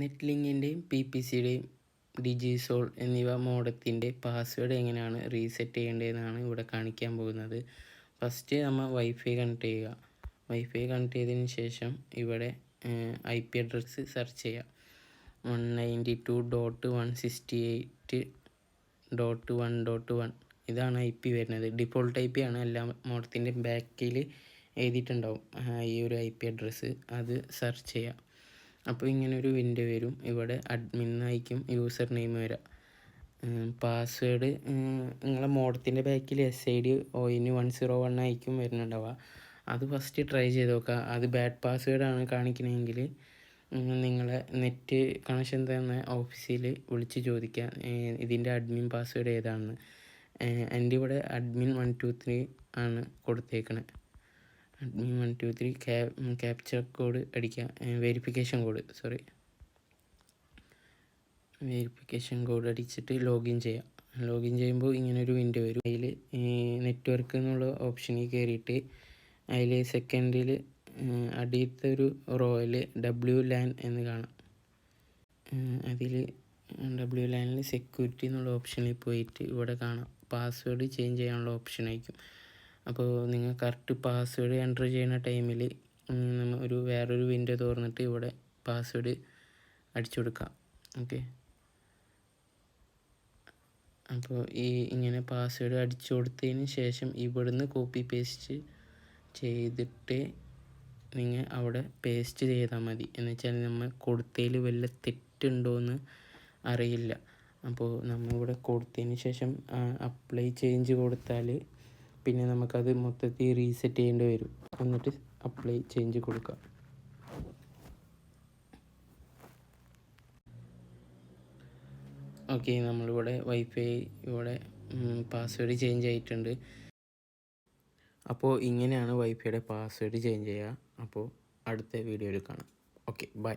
Net ലിങ്കിന്റെയും P P സിയുടെയും ഡിജിസോൾ എന്നിവ മോഡത്തിന്റെ പാസ്വേഡ് എങ്ങനെയാണ് റീസെറ്റ് ചെയ്യേണ്ടതെന്നാണ് ഇവിടെ കാണിക്കാൻ പോകുന്നത്. ഫസ്റ്റ് നമ്മൾ വൈഫൈ കണക്ട് ചെയ്യുക. വൈഫൈ കണക്ട് ചെയ്തതിന് ശേഷം ഇവിടെ ഐ പി അഡ്രസ്സ് സെർച്ച് ചെയ്യുക. One ninety two dot one sixty eight dot one dot one. ഇതാണ് ഐ പി വരുന്നത്. ഡിഫോൾട്ട് ഐ പി ആണ്. എല്ലാ മോഡത്തിന്റെ ബാക്കിൽ എഴുതിയിട്ടുണ്ടാവും ഈ ഒരു ഐ പി അഡ്രസ്സ്. അത് സെർച്ച് ചെയ്യുക. അപ്പോൾ ഇങ്ങനെ ഒരു വിൻഡോ വരും. ഇവിടെ അഡ്മിൻ ആയിരിക്കും യൂസർ നെയിം വരിക പാസ്വേഡ് നിങ്ങളെ മോഡത്തിന്റെ ബാക്കിൽ S I D O N one zero one ആയിരിക്കും വരുന്നുണ്ടാവുക. അത് ഫസ്റ്റ് ട്രൈ ചെയ്ത് നോക്കുക. അത് ബാഡ് പാസ്വേഡ് ആണ് കാണിക്കണമെങ്കിൽ നിങ്ങളെ നെറ്റ് കണക്ഷൻ തന്ന ഓഫീസിൽ വിളിച്ച് ചോദിക്കുക. ഇതിന്റെ അഡ്മിൻ പാസ്വേഡ് ഏതാണെന്ന്. എന്റെ ഇവിടെ അഡ്മിൻ വൺ ടു ത്രീ ആണ് കൊടുത്തേക്കണത് one two three captcha code അടിക്കുക verification code sorry verification code അടിച്ചിട്ട് ലോഗിൻ ചെയ്യാം. ലോഗിൻ ചെയ്യുമ്പോൾ ഇങ്ങനെ ഒരു വിൻഡോ വരും. അതിൽ നെറ്റ്വർക്ക് എന്നുള്ള ഓപ്ഷനിൽ കയറിയിട്ട് അതിൽ സെക്കൻഡിൽ അടിയത്തെ ഒരു റോയിൽ ഡബ്ല്യു ലാൻ എന്ന് കാണാം. അതിൽ ഡബ്ല്യു ലാനിൽ സെക്യൂരിറ്റി എന്നുള്ള ഓപ്ഷനിൽ പോയിട്ട് ഇവിടെ കാണാം. പാസ്വേഡ് ചേഞ്ച് ചെയ്യാനുള്ള ഓപ്ഷൻ ആയിരിക്കും. അപ്പോൾ നിങ്ങൾ കറക്റ്റ് പാസ്വേഡ് എന്റർ ചെയ്യുന്ന ടൈമിൽ ഒരു വേറൊരു വിൻഡോ തുറന്നിട്ട് ഇവിടെ പാസ്വേഡ് അടിച്ചു കൊടുക്കാം ഓക്കെ. അപ്പോൾ ഈ ഇങ്ങനെ പാസ്വേഡ് അടിച്ചു കൊടുത്തതിന് ശേഷം ഇവിടുന്ന് കോപ്പി പേസ്റ്റ് ചെയ്തിട്ട് നിങ്ങൾ അവിടെ പേസ്റ്റ് ചെയ്താൽ മതി. എന്ന് വെച്ചാൽ നമ്മൾ കൊടുത്തതിൽ വല്ല തെറ്റുണ്ടോയെന്ന് അറിയില്ല. അപ്പോൾ നമ്മളിവിടെ കൊടുത്തതിന് ശേഷം അപ്ലൈ ചേഞ്ച് കൊടുത്താൽ പിന്നെ നമുക്കത് മൊത്തത്തിൽ റീസെറ്റ് ചെയ്യേണ്ടി വരും. എന്നിട്ട് അപ്ലൈ ചേഞ്ച് കൊടുക്കുക. ഓക്കെ നമ്മളിവിടെ വൈഫൈ ഇവിടെ പാസ്വേഡ് ചേഞ്ച് ആയിട്ടുണ്ട്. അപ്പോൾ ഇങ്ങനെയാണ് വൈഫൈയുടെ പാസ്വേഡ് ചേഞ്ച് ചെയ്യുക. അപ്പോൾ അടുത്ത വീഡിയോയിൽ കാണാം. Okay bye